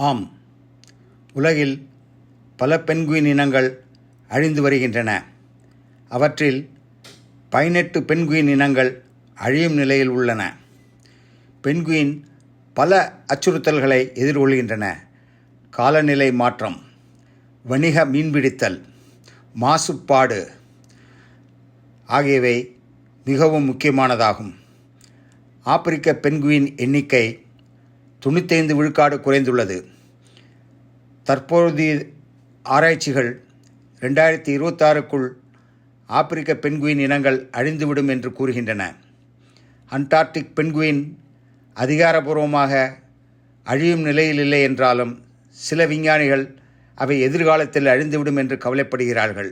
ஆம். உலகில் பல பென்குயின் இனங்கள் அழிந்து வருகின்றன. அவற்றில் பதினெட்டு பென்குயின் இனங்கள் அழியும் நிலையில் உள்ளன. பென்குயின் பல அச்சுறுத்தல்களை எதிர்கொள்கின்றன. காலநிலை மாற்றம் வணிக மீன்பிடித்தல் மாசுபாடு ஆகியவை மிகவும் முக்கியமானதாகும். ஆப்பிரிக்க பென்குயின் எண்ணிக்கை தொண்ணூத்தைந்து விழுக்காடு குறைந்துள்ளது. தற்போதைய ஆராய்ச்சிகள் ரெண்டாயிரத்தி இருபத்தாறுக்குள் ஆப்பிரிக்க பென்குயின் இனங்கள் அழிந்துவிடும் என்று கூறுகின்றன. அண்டார்டிக் பென்குயின் அதிகாரபூர்வமாக அழியும் நிலையில் இல்லை என்றாலும் சில விஞ்ஞானிகள் அவை எதிர்காலத்தில் அழிந்துவிடும் என்று கவலைப்படுகிறார்கள்.